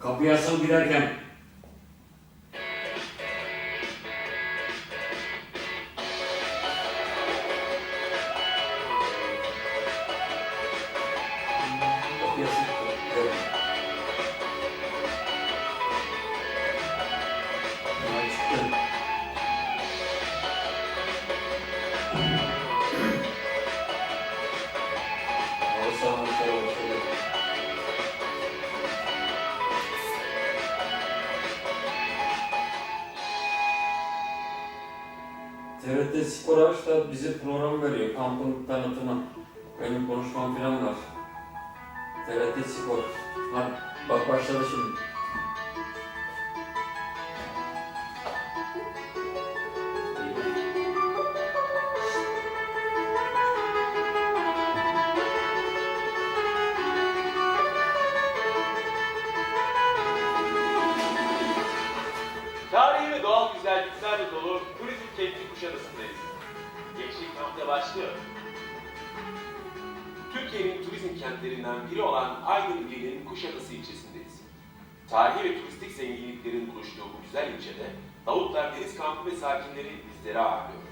Kapıya asıl girerken TRT Spor Aç da bize program veriyor. Kampın tanıtımı. Benim konuşmam falan var. TRT Spor. Hadi bak başladı şimdi. Tarihi ve doğal güzelliklerle dolu turizm kenti Kuşadası'ndayız. Gençlik kampta başlıyor. Türkiye'nin turizm kentlerinden biri olan Aydın ilinin Kuşadası ilçesindeyiz. Tarihi ve turistik zenginliklerin buluştuğu bu güzel ilçede Davutlar Deniz Kampı ve sakinleri bizleri ağırlıyor.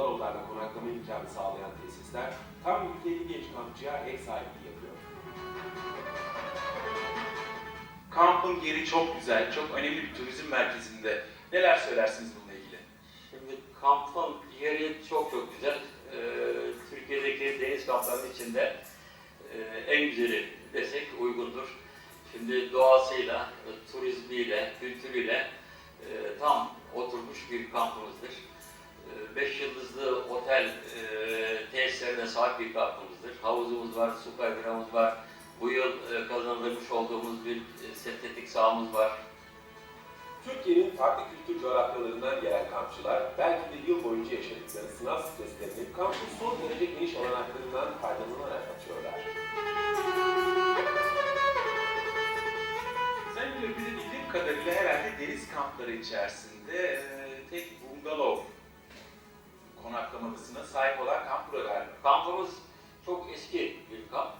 Bungalovlarla konaklama imkanı sağlayan tesisler tam ülkeli genç kampçıya ev sahipliği yapıyor. Kampın yeri çok güzel, çok önemli bir turizm merkezinde. Neler söylersiniz bununla ilgili? Şimdi kampın yeri çok çok güzel. Ee, Türkiye'deki deniz kamplarının içinde e, en güzeli desek uygundur. Şimdi doğasıyla, turizmiyle, kültürüyle e, tam oturmuş bir kampımızdır. 5 yıldızlı otel e, tesislerine sahip bir kampımızdır. Havuzumuz var, su kaydıramız var. Bu yıl e, kazandırmış olduğumuz bir e, sentetik sahamız var. Türkiye'nin farklı kültür coğrafyalarından gelen kampçılar belki de yıl boyunca yaşadıkları sınav streslerini kampın son derece geniş olanaklarından faydalanarak açıyorlar. Sayın Müdür, bizim bildiğim kadarıyla herhalde deniz kampları içerisinde e, tek bungalov konaklamasına sahip olan kamp burada. Kampımız çok eski bir kamp.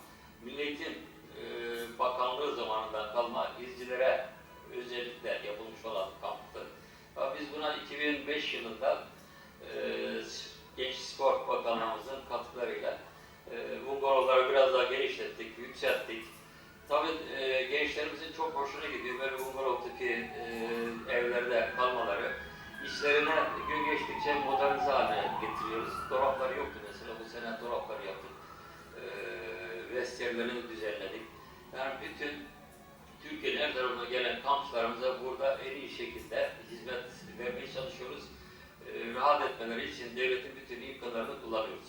Milli Eğitim e, Bakanlığı zamanından kalma izcilere özellikle yapılmış olan kamptır. Biz buna 2005 yılında e, Genç Spor Bakanlığımızın katkılarıyla e, bungalovları biraz daha genişlettik, yükselttik. Tabii e, gençlerimizin çok hoşuna gidiyor böyle bungalovdaki e, evlerde kalmaları. İşlerine gün geçtikçe modernize haline getiriyoruz. Dolapları yoktu mesela, bu sene dolapları yaptık. Ee, vestiyerlerini düzenledik. Yani bütün Türkiye'nin her tarafına gelen kampçılarımıza burada en iyi şekilde hizmet vermeye çalışıyoruz. Ee, rahat etmeleri için devletin bütün imkanlarını kullanıyoruz.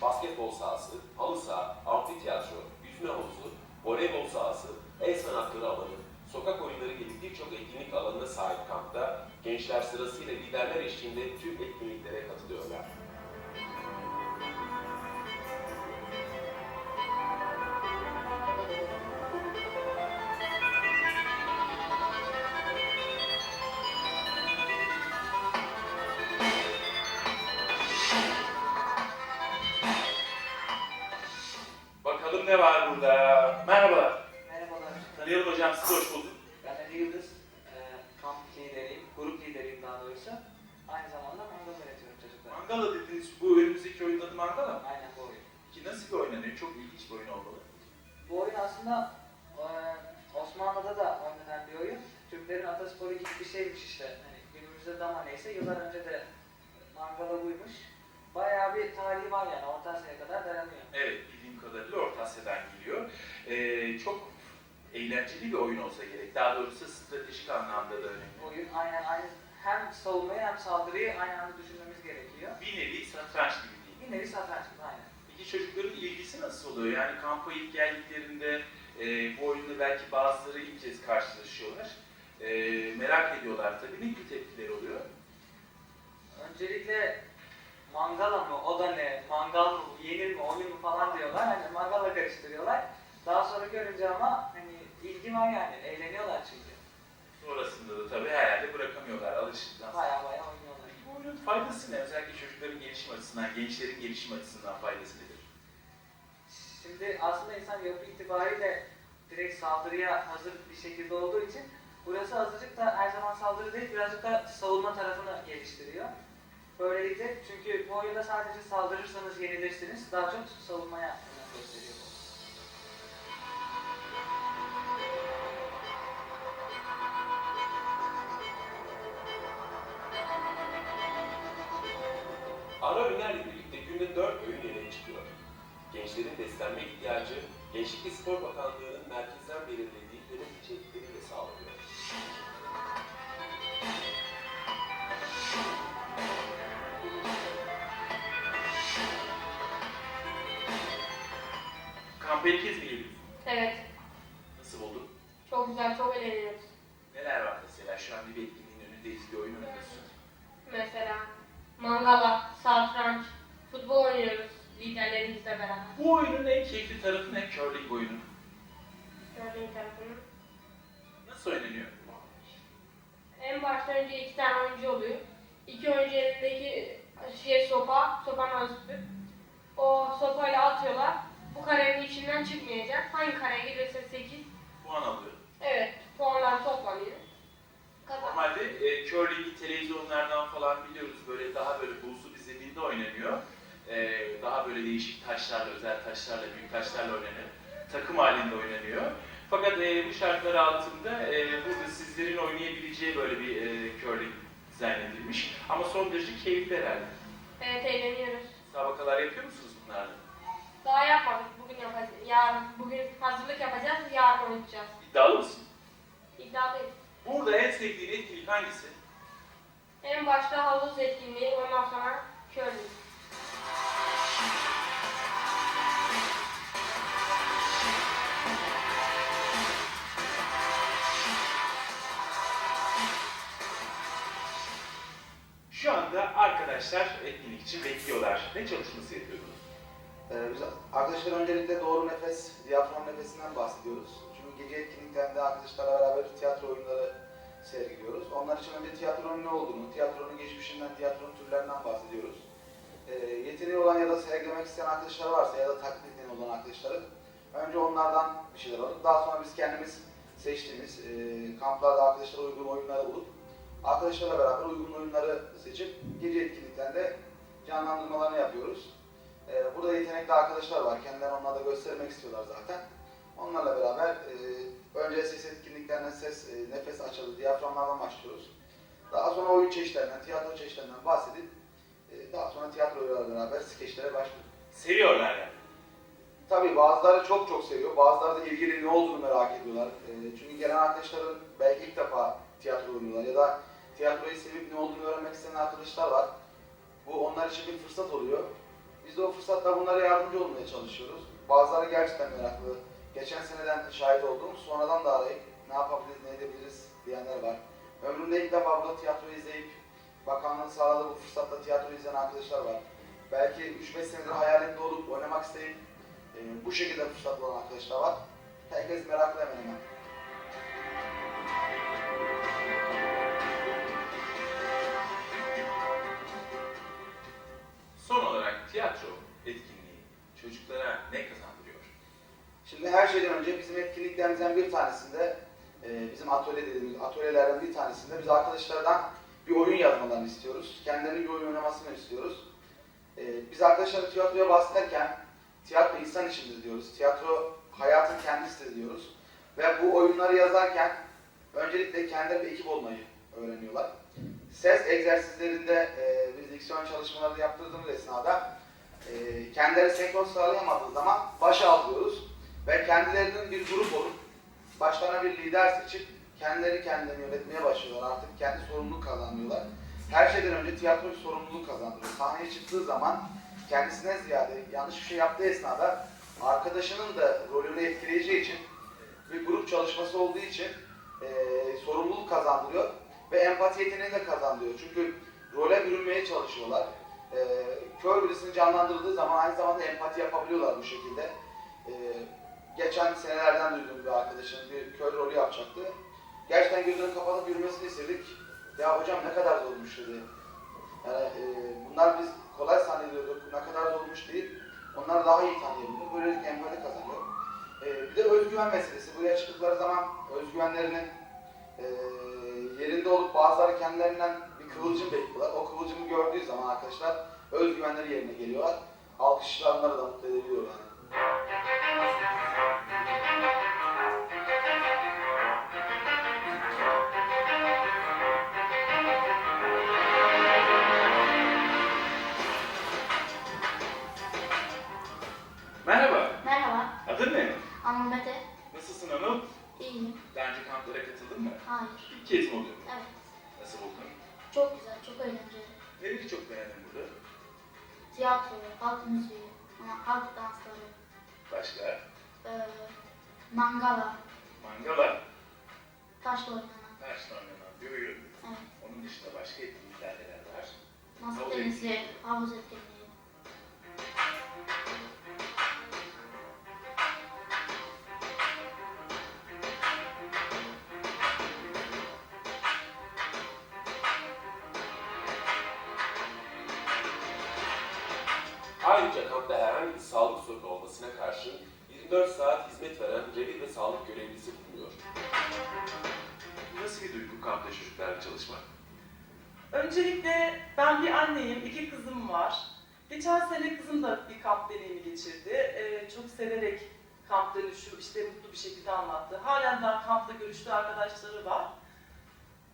Basketbol sahası, halı saha, amfiteyatro, yüzme havuzu, voleybol sahası, el sanatları alanı, sokak oyunları gibi birçok etkinlik alanına sahip kampta gençler sırasıyla liderler eşliğinde tüm etkinliklere katılıyorlar. Aslında e, Osmanlı'da da oynanan bir oyun. Türklerin atasporu gibi bir şeymiş işte. Hani günümüzde de ama neyse yıllar önce de mangala buymuş. Bayağı bir tarihi var yani Orta Asya'ya kadar dayanıyor. Evet, bildiğim kadarıyla Orta Asya'dan geliyor. Ee, çok eğlenceli bir oyun olsa gerek. Daha doğrusu stratejik anlamda da önemli. Oyun aynen aynı hem savunmayı hem saldırıyı aynı anda düşünmemiz gerekiyor. Bir nevi satranç gibi değil. Bir nevi satranç gibi aynen. Çocukların ilgisi nasıl oluyor? Yani kampa ilk geldiklerinde e, bu oyunda belki bazıları ilk kez karşılaşıyorlar. E, merak ediyorlar tabii. Ne gibi tepkiler oluyor? Öncelikle mangala mı, o da ne, mangal mı, yenir mi, oyun mu falan diyorlar. Hani mangala karıştırıyorlar. Daha sonra görünce ama hani ilgi var yani, eğleniyorlar çünkü. Sonrasında da tabii herhalde bırakamıyorlar alıştıktan sonra. Baya baya oynuyorlar. Peki açısından, gençlerin gelişim açısından faydası nedir? Şimdi aslında insan yapı itibariyle direkt saldırıya hazır bir şekilde olduğu için burası azıcık da her zaman saldırı değil birazcık da savunma tarafını geliştiriyor. Böylelikle çünkü bu oyunda sadece saldırırsanız yenilirsiniz. Daha çok savunmaya gösteriyor. Beslenme ihtiyacı, Gençlik ve Spor Bakanlığı'nın merkezden belirlediği yemek içerikleriyle sağlanıyor. Kampa ilk kez mi geliyorsun? Evet, Nasıl buldun? çok güzel, çok eğleniyoruz. Neler var mesela? Şu an bir etkinliğin önündeyiz, bir oyun oynuyorsun. Mesela mangala, satranç, futbol oynuyoruz liderlerimizle beraber. Bu oyunun en keyifli tarafı ne? Curling oyunu. Gördüğün tarafını. Nasıl oynanıyor? En başta önce iki tane oyuncu oluyor. İki oyuncu elindeki şey sopa, sopanın üstü. O sopayla atıyorlar. Bu karenin içinden çıkmayacak. Hangi kareye gelirse 8. Puan alıyor. Evet, puanlar toplanıyor. Kazan. Normalde e, curling'i televizyonlardan falan biliyoruz. Böyle daha böyle buzlu bir zeminde oynanıyor. E, daha böyle değişik taşlarla, özel taşlarla, büyük taşlarla oynanıyor. Takım halinde oynanıyor. Fakat e, bu şartlar altında e, burada sizlerin oynayabileceği böyle bir e, curling dizayn edilmiş. Ama son derece keyifli herhalde. Evet, eğleniyoruz. Sabakalar yapıyor musunuz bunlarla? Daha yapmadık, bugün yapacağız. Yarın, bugün hazırlık yapacağız, yarın oynayacağız. İddialı mısın? İddialıyız. Burada en sevdiğin etkinlik hangisi? En başta havuz etkinliği, ondan sonra curling. Şu anda arkadaşlar etkinlik için bekliyorlar. Ne çalışması yapıyordunuz? Ee, arkadaşlar öncelikle doğru nefes, diyafram nefesinden bahsediyoruz. Çünkü gece etkinliklerinde arkadaşlarla beraber tiyatro oyunları sergiliyoruz. Onlar için önce tiyatronun ne olduğunu, tiyatronun geçmişinden, tiyatronun türlerinden bahsediyoruz. Ee, yeteneği olan ya da sergilemek isteyen arkadaşlar varsa ya da taklit yeteneği olan arkadaşları önce onlardan bir şeyler alıp daha sonra biz kendimiz seçtiğimiz e, kamplarda arkadaşlara uygun oyunları bulup arkadaşlarla beraber uygun oyunları seçip gece etkinliklerinde canlandırmalarını yapıyoruz. Ee, burada yetenekli arkadaşlar var. Kendilerini onlara da göstermek istiyorlar zaten. Onlarla beraber e, önce ses etkinliklerine ses, e, nefes açılı, diyaframlardan başlıyoruz. Daha sonra oyun çeşitlerinden, tiyatro çeşitlerinden bahsedip e, daha sonra tiyatroyla beraber skeçlere başlıyoruz. Seviyorlar yani. Tabii bazıları çok çok seviyor, bazıları da ilgili ne olduğunu merak ediyorlar. E, çünkü gelen arkadaşların belki ilk defa tiyatro oynuyorlar ya da tiyatroyu sevip ne olduğunu öğrenmek isteyen arkadaşlar var. Bu onlar için bir fırsat oluyor. Biz de o fırsatla bunlara yardımcı olmaya çalışıyoruz. Bazıları gerçekten meraklı. Geçen seneden şahit olduğum, sonradan da arayıp ne yapabiliriz, ne edebiliriz diyenler var. Ömrümde ilk defa burada tiyatro izleyip bakanlığın sağladığı bu fırsatla tiyatro izleyen arkadaşlar var. Belki 3-5 senedir hayalinde olup oynamak isteyip e, bu şekilde fırsat bulan arkadaşlar var. Herkes meraklı hemen hemen. Şimdi her şeyden önce bizim etkinliklerimizden bir tanesinde, e, bizim atölye dediğimiz atölyelerden bir tanesinde biz arkadaşlardan bir oyun yazmalarını istiyoruz. Kendilerinin bir oyun oynamasını istiyoruz. E, biz arkadaşlara tiyatroya bahsederken, tiyatro insan içindir diyoruz. Tiyatro hayatın kendisidir diyoruz. Ve bu oyunları yazarken öncelikle kendileri bir ekip olmayı öğreniyorlar. Ses egzersizlerinde e, biz diksiyon çalışmaları yaptırdığımız esnada e, kendileri senkron sağlayamadığı zaman başa alıyoruz ve kendilerinin bir grup olup başlarına bir lider seçip kendileri kendilerini yönetmeye başlıyorlar. Artık kendi sorumluluk kazanıyorlar. Her şeyden önce tiyatro bir sorumluluk kazandırıyor. Sahneye çıktığı zaman kendisine ziyade yanlış bir şey yaptığı esnada arkadaşının da rolünü etkileyeceği için bir grup çalışması olduğu için eee, sorumluluk kazandırıyor ve empati yeteneğini de kazandırıyor. Çünkü role bürünmeye çalışıyorlar. Eee kör birisini canlandırdığı zaman aynı zamanda empati yapabiliyorlar bu şekilde. Eee, geçen senelerden duyduğum bir arkadaşım bir kör rolü yapacaktı. Gerçekten gözünü kapatıp yürümesini istedik. Ya hocam ne kadar zormuş dedi. Yani e, bunlar biz kolay zannediyorduk, ne kadar zormuş değil. Onlar daha iyi tanıyabilir, böylelikle empati kazanıyor. E, bir de özgüven meselesi. Buraya çıktıkları zaman özgüvenlerinin e, yerinde olup bazıları kendilerinden bir kıvılcım bekliyorlar. O kıvılcımı gördüğü zaman arkadaşlar özgüvenleri yerine geliyorlar. Alkışlar onları da mutlu edebiliyor yani. Ne? Anıl Mete. Nasılsın Anıl? İyiyim. Daha önce kamplara katıldın mı? Hayır. İlk kez mi oluyor? Evet. Nasıl buldun? Çok güzel, çok eğlenceli. Neleri çok beğendin burada? Tiyatro, halk müziği, halk dansları, Başka? e, mangala, Mangala, taşla oynanan, taşla oynanan bir oyun. evet. Onun dışında başka etkinlikler neler var? masa Havuz tenisi, havuz etkinliği. Kampta herhangi bir sağlık sorunu olmasına karşın 24 saat hizmet veren revir ve sağlık görevlisi bulunuyor. Nasıl bir duygu kampta çocuklarla çalışmak? Öncelikle ben bir anneyim, iki kızım var. Geçen sene kızım da bir kamp deneyimi geçirdi. Ee, çok severek kamp dönüşü işte mutlu bir şekilde anlattı. Halen daha kampta görüştüğü arkadaşları var.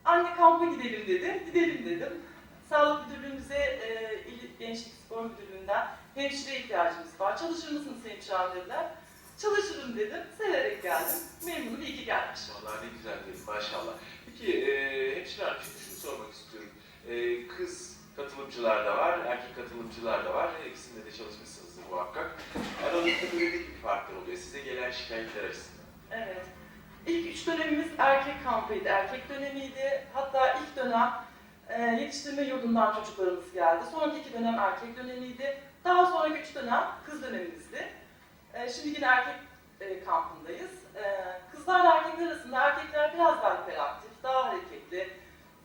Anne kampa gidelim dedi, gidelim dedim. Sağlık müdürlüğümüze, e, İl Gençlik Spor Müdürlüğü'nden hemşire ihtiyacımız var. Çalışır mısınız hemşire dediler. Çalışırım dedim, severek geldim. Memnunum, iyi ki gelmiş. Vallahi ne güzel değil, maşallah. Peki, e, hemşire hanım, şimdi şunu sormak istiyorum. E, kız katılımcılar da var, erkek katılımcılar da var. Her ikisinde de çalışmışsınızdır muhakkak. Aralarında böyle ne gibi farklar oluyor? Size gelen şikayetler açısından. Evet. İlk üç dönemimiz erkek kampıydı, erkek dönemiydi. Hatta ilk dönem e, yetiştirme yurdundan çocuklarımız geldi. Sonraki iki dönem erkek dönemiydi. Daha sonraki üç dönem kız dönemimizdi. E, şimdi yine erkek e, kampındayız. E, kızlarla erkekler arasında erkekler biraz daha hiperaktif, daha hareketli.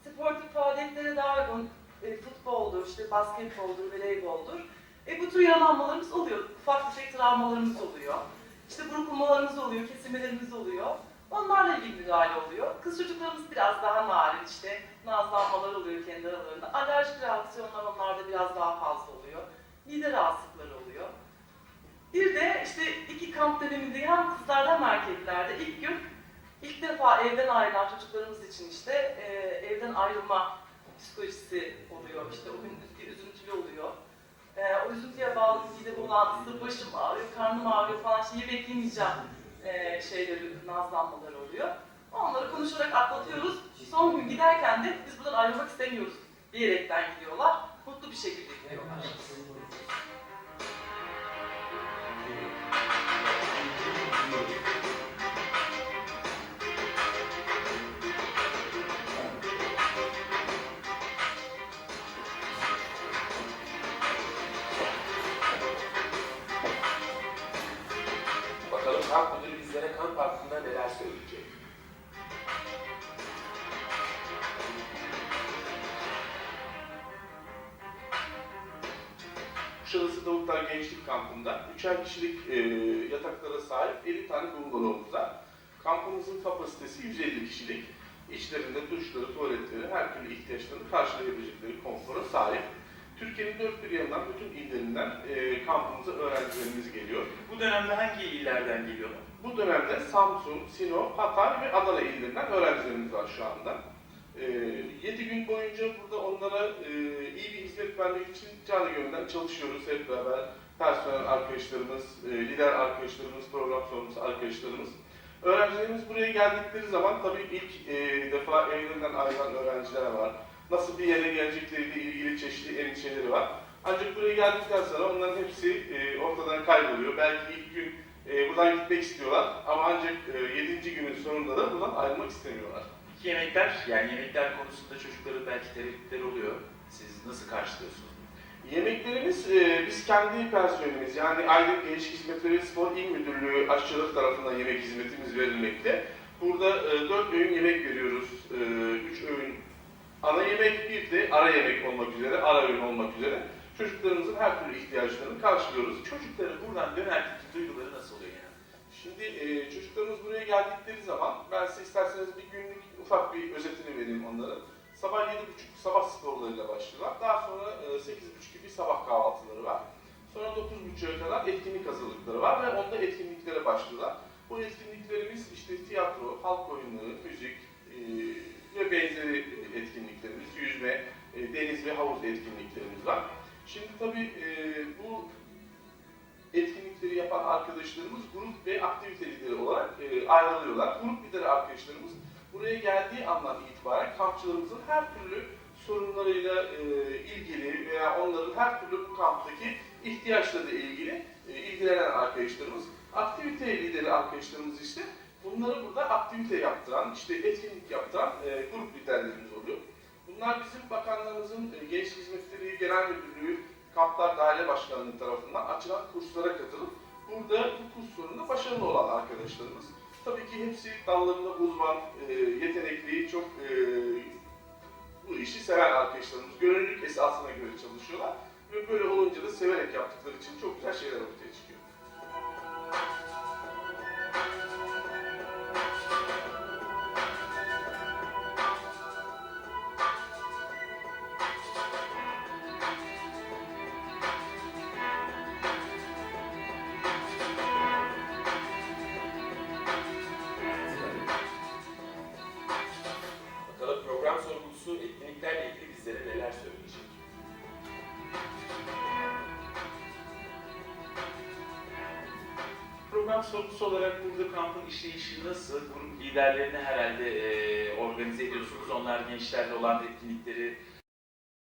Sportif faaliyetlere daha uygun e, futboldur, işte basketboldur, voleyboldur. E, bu tür yaralanmalarımız oluyor. Ufak tefek travmalarımız oluyor. İşte burkulmalarımız oluyor, kesilmelerimiz oluyor. Onlarla ilgili müdahale oluyor. Kız çocuklarımız biraz daha narin, işte nazlanmalar oluyor kendi aralarında. Alerjik reaksiyonlar onlarda biraz daha fazla. Mide rahatsızlıkları oluyor. Bir de işte iki kamp döneminde hem kızlarda hem erkeklerde ilk gün ilk defa evden ayrılan çocuklarımız için işte e, evden ayrılma psikolojisi oluyor. İşte o gün üzüntülü oluyor. E, o üzüntüye bağlı mide bulantısı, başım ağrıyor, karnım ağrıyor falan işte yemek yemeyeceğim e, şeyleri, nazlanmaları oluyor. Onları konuşarak atlatıyoruz. Son gün giderken de biz buradan ayrılmak istemiyoruz diyerekten gidiyorlar. Mutlu bir şekilde Kuşadası Davutlar Gençlik Kampı'nda üçer kişilik e, yataklara sahip 50 tane bungalovumuz var. Kampımızın kapasitesi 150 kişilik. İçlerinde duşları, tuvaletleri, her türlü ihtiyaçlarını karşılayabilecekleri konfora sahip. Türkiye'nin dört bir yanından, bütün illerinden e, kampımıza öğrencilerimiz geliyor. Bu dönemde hangi illerden geliyorlar? Bu dönemde Samsun, Sinop, Hatay ve Adana illerinden öğrencilerimiz var şu anda. 7 gün boyunca burada onlara e, iyi bir hizmet vermek için canı gönülden çalışıyoruz hep beraber. Personel arkadaşlarımız, e, lider arkadaşlarımız, program sorumlusu arkadaşlarımız. Öğrencilerimiz buraya geldikleri zaman tabii ilk e, defa evlerinden ayrılan öğrenciler var. Nasıl bir yere gelecekleriyle ilgili çeşitli endişeleri var. Ancak buraya geldikten sonra onların hepsi ortadan kayboluyor. Belki ilk gün buradan gitmek istiyorlar ama ancak e, 7. günün sonunda da buradan ayrılmak istemiyorlar. Yemekler, yani yemekler konusunda çocukların belki tereddütleri oluyor. Siz nasıl karşılıyorsunuz? Yemeklerimiz e, biz kendi personelimiz yani Aile Gençlik Hizmetleri Spor İl Müdürlüğü aşçılık tarafından yemek hizmetimiz verilmekte. Burada e, 4 öğün yemek veriyoruz. 3 öğün ana yemek bir de ara yemek olmak üzere, ara öğün olmak üzere çocuklarımızın her türlü ihtiyaçlarını karşılıyoruz. Çocukların buradan dönerken duyguları nasıl oluyor yani? Şimdi e, çocuklarımız buraya geldikleri zaman ben size isterseniz bir günlük ufak bir özetini vereyim onların. Sabah 7.30 sabah sporlarıyla başlıyorlar. Daha sonra e, 8.30 gibi sabah kahvaltıları var. Sonra 9.30'a kadar etkinlik hazırlıkları var ve onda etkinliklere başlıyorlar. Bu etkinliklerimiz işte tiyatro, halk oyunları, müzik e, ve benzeri etkinliklerimiz, yüzme, e, deniz ve havuz etkinliklerimiz var. Şimdi tabii e, bu etkinlikleri yapan arkadaşlarımız grup ve aktivite lideri olarak e, ayrılıyorlar. Grup lideri arkadaşlarımız buraya geldiği andan itibaren kampçılarımızın her türlü sorunlarıyla e, ilgili veya onların her türlü bu kamptaki ihtiyaçlarıyla ilgili e, ilgilenen arkadaşlarımız. Aktivite lideri arkadaşlarımız ise bunları burada aktivite yaptıran, işte etkinlik yaptıran e, grup liderlerimiz oluyor. Bunlar bizim bakanlığımızın e, Genç Hizmetleri Genel Müdürlüğü Kamplar Daire Başkanlığı tarafından açılan kurslara katılıp burada bu kurs sonunda başarılı olan arkadaşlarımız. Tabii ki hepsi dallarında uzman, e, yetenekli, çok e, bu işi seven arkadaşlarımız. Gönüllülük esasına göre çalışıyorlar ve böyle olunca da severek yaptıkları için çok güzel şeyler ortaya çıkıyor. Program sorumlusu olarak burada kampın işleyişi nasıl? Grup liderlerini herhalde e, organize ediyorsunuz. Onlar gençlerle olan